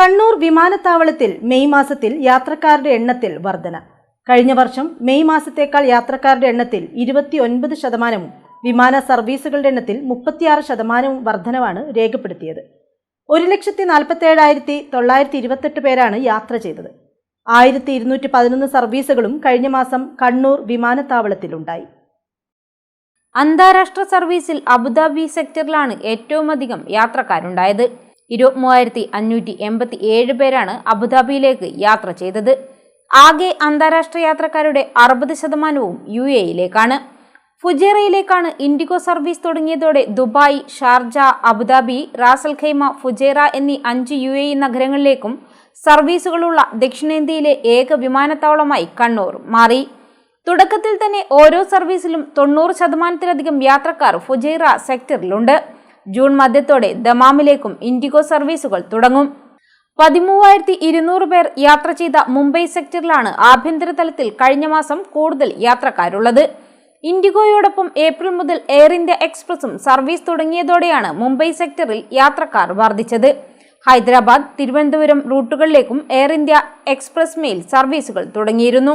കണ്ണൂർ വിമാനത്താവളത്തിൽ മെയ് മാസത്തിൽ യാത്രക്കാരുടെ എണ്ണത്തിൽ വർധന. കഴിഞ്ഞ വർഷം മെയ് മാസത്തേക്കാൾ യാത്രക്കാരുടെ എണ്ണത്തിൽ ഇരുപത്തി ഒൻപത് ശതമാനവും വിമാന സർവീസുകളുടെ എണ്ണത്തിൽ മുപ്പത്തിയാറ് ശതമാനവും വർധനവാണ് രേഖപ്പെടുത്തിയത്. ഒരു ലക്ഷത്തി നാൽപ്പത്തി ഏഴായിരത്തി തൊള്ളായിരത്തി ഇരുപത്തെട്ട് പേരാണ് യാത്ര ചെയ്തത്. ആയിരത്തി ഇരുന്നൂറ്റി പതിനൊന്ന് സർവീസുകളും കഴിഞ്ഞ മാസം കണ്ണൂർ വിമാനത്താവളത്തിലുണ്ടായി. അന്താരാഷ്ട്ര സർവീസിൽ അബുദാബി സെക്ടറിലാണ് ഏറ്റവും അധികം യാത്രക്കാരുണ്ടായത്. ഇരുപത്തി മൂവായിരത്തി അഞ്ഞൂറ്റി എൺപത്തി ഏഴ് പേരാണ് അബുദാബിയിലേക്ക് യാത്ര ചെയ്തത്. ആകെ അന്താരാഷ്ട്ര യാത്രക്കാരുടെ അറുപത് ശതമാനവും യു എയിലേക്കാണ് ഫുജേറയിലേക്കാണ് ഇൻഡിഗോ സർവീസ് തുടങ്ങിയതോടെ Dubai Sharjah Abu Dhabi Ras al Khaimah Fujairah എന്നീ അഞ്ച് യു എ നഗരങ്ങളിലേക്കും സർവീസുകളുള്ള ദക്ഷിണേന്ത്യയിലെ ഏക വിമാനത്താവളമായി കണ്ണൂർ മാറി. തുടക്കത്തിൽ തന്നെ ഓരോ സർവീസിലും തൊണ്ണൂറ് ശതമാനത്തിലധികം യാത്രക്കാർ ഫുജൈറ സെക്ടറിലുണ്ട്. ജൂൺ മധ്യത്തോടെ ദമാമിലേക്കും ഇൻഡിഗോ സർവീസുകൾ തുടങ്ങും. പതിമൂവായിരത്തി ഇരുന്നൂറ് പേർ യാത്ര ചെയ്ത മുംബൈ സെക്ടറിലാണ് ആഭ്യന്തര തലത്തിൽ കഴിഞ്ഞ മാസം കൂടുതൽ യാത്രക്കാരുള്ളത്. ഇൻഡിഗോയോടൊപ്പം ഏപ്രിൽ മുതൽ എയർ ഇന്ത്യ എക്സ്പ്രസും സർവീസ് തുടങ്ങിയതോടെയാണ് മുംബൈ സെക്ടറിൽ യാത്രക്കാർ വർദ്ധിച്ചത്. ഹൈദരാബാദ് തിരുവനന്തപുരം റൂട്ടുകളിലേക്കും എയർ ഇന്ത്യ എക്സ്പ്രസ് മെയിൽ സർവീസുകൾ തുടങ്ങിയിരുന്നു.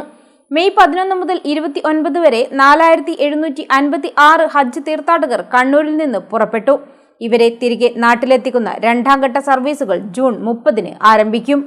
മെയ് പതിനൊന്ന് മുതൽ ഇരുപത്തി ഒൻപത് വരെ നാലായിരത്തി എഴുന്നൂറ്റി അൻപത്തി ആറ് ഹജ്ജ് തീർത്ഥാടകർ കണ്ണൂരിൽ നിന്ന് പുറപ്പെട്ടു. ഇവരെ തിരികെ നാട്ടിലെത്തിക്കുന്ന രണ്ടാം ഘട്ട സർവീസുകൾ ജൂൺ മുപ്പതിന് ആരംഭിക്കും.